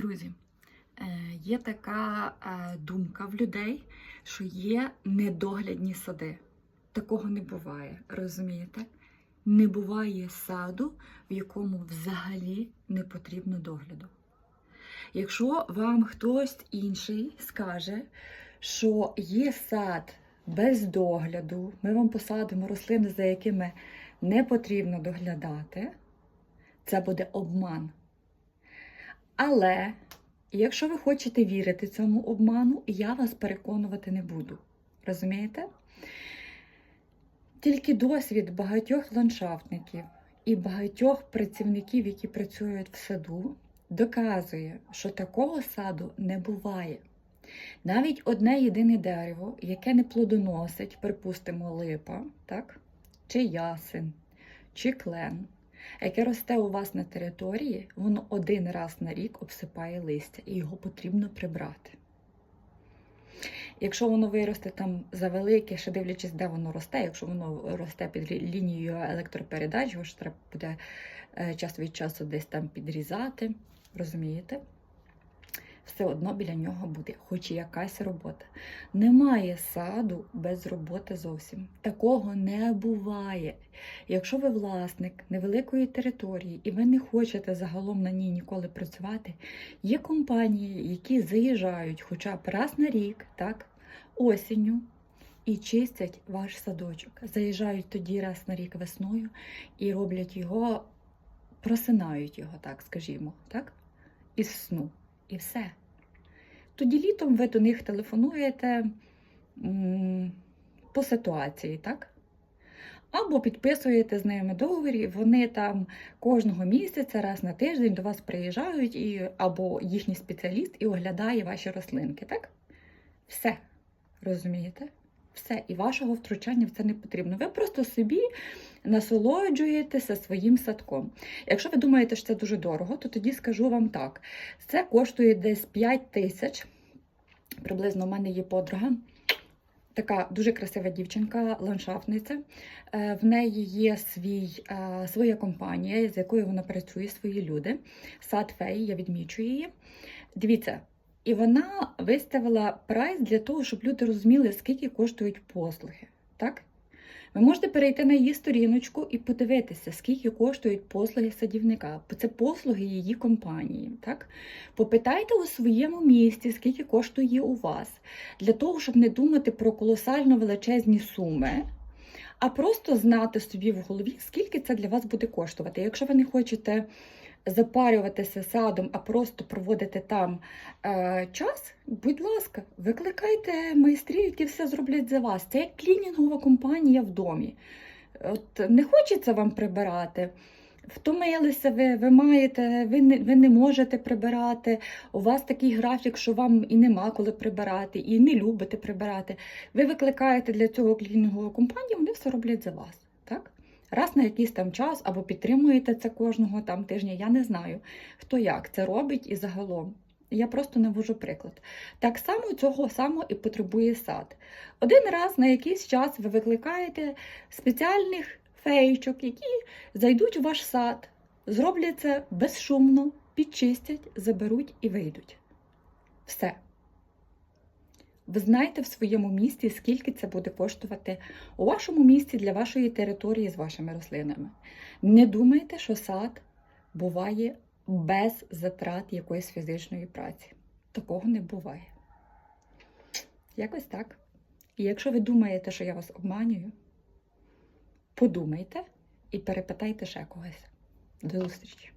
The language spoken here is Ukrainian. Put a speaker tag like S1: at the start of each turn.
S1: Друзі, е, є така е, думка в людей, що є недоглядні сади. Такого не буває, розумієте? Не буває саду, в якому взагалі не потрібно догляду. Якщо вам хтось інший скаже, що є сад без догляду, ми вам посадимо рослини, за якими не потрібно доглядати, це буде обман. Але якщо ви хочете вірити цьому обману, я вас переконувати не буду. Розумієте? Тільки досвід багатьох ландшафтників і багатьох працівників, які працюють в саду, доказує, що такого саду не буває. Навіть одне єдине дерево, яке не плодоносить, припустимо, липа, так? чи ясен, чи клен, яке росте у вас на території, воно один раз на рік обсипає листя і його потрібно прибрати. Якщо воно виросте там завелике, ще дивлячись, де воно росте, якщо воно росте під лінією електропередач, його ж треба буде е, час від часу десь там підрізати, розумієте? Все одно біля нього буде хоч якась робота. Немає саду без роботи зовсім. Такого не буває. Якщо ви власник невеликої території і ви не хочете загалом на ній ніколи працювати, є компанії, які заїжджають хоча б раз на рік, так, осінню, і чистять ваш садочок. Заїжджають тоді раз на рік весною і роблять його, просинають його, так скажімо, так, із сну. І все. Тоді літом ви до них телефонуєте по ситуації, так? Або підписуєте з ними договір, і вони там кожного місяця, раз на тиждень до вас приїжджають, і, або їхній спеціаліст і оглядає ваші рослинки, так? Все. Розумієте? Все. І вашого втручання в це не потрібно. Ви просто собі насолоджуєтеся своїм садком. Якщо ви думаєте, що це дуже дорого, то тоді скажу вам так: це коштує десь 5 тисяч. Приблизно в мене є подруга. Така дуже красива дівчинка, ландшафтниця. Е, В неї є свій, е, своя компанія, з якою вона працює, свої люди. Сад феї, я відмічу її. Дивіться, і вона виставила прайс для того, щоб люди розуміли, скільки коштують послуги. Так? Ви можете перейти на її сторіночку і подивитися, скільки коштують послуги садівника, це послуги її компанії. Так? Попитайте у своєму місті, скільки коштує у вас, для того, щоб не думати про колосально величезні суми, а просто знати собі в голові, скільки це для вас буде коштувати. Якщо ви не хочете запарюватися садом, а просто проводити там е, час, будь ласка, викликайте майстрів, які все зроблять за вас. Це як клінінгова компанія в домі. От не хочеться вам прибирати. Втомилися ви, ви маєте, ви не, ви не можете прибирати. У вас такий графік, що вам і нема коли прибирати, і не любите прибирати. Ви викликаєте для цього клінінгову компанію, вони все роблять за вас. Так? Раз на якийсь там час або підтримуєте це кожного там тижня, я не знаю, хто як це робить і загалом. Я просто навожу приклад. Так само цього само і потребує сад. Один раз на якийсь час ви викликаєте спеціальних феєчок, які зайдуть у ваш сад, зроблять це безшумно, підчистять, заберуть і вийдуть. Все. Ви знаєте в своєму місті, скільки це буде коштувати у вашому місті для вашої території з вашими рослинами. Не думайте, що сад буває без затрат якоїсь фізичної праці. Такого не буває. Якось так. І якщо ви думаєте, що я вас обманюю, подумайте і перепитайте ще когось. До зустрічі!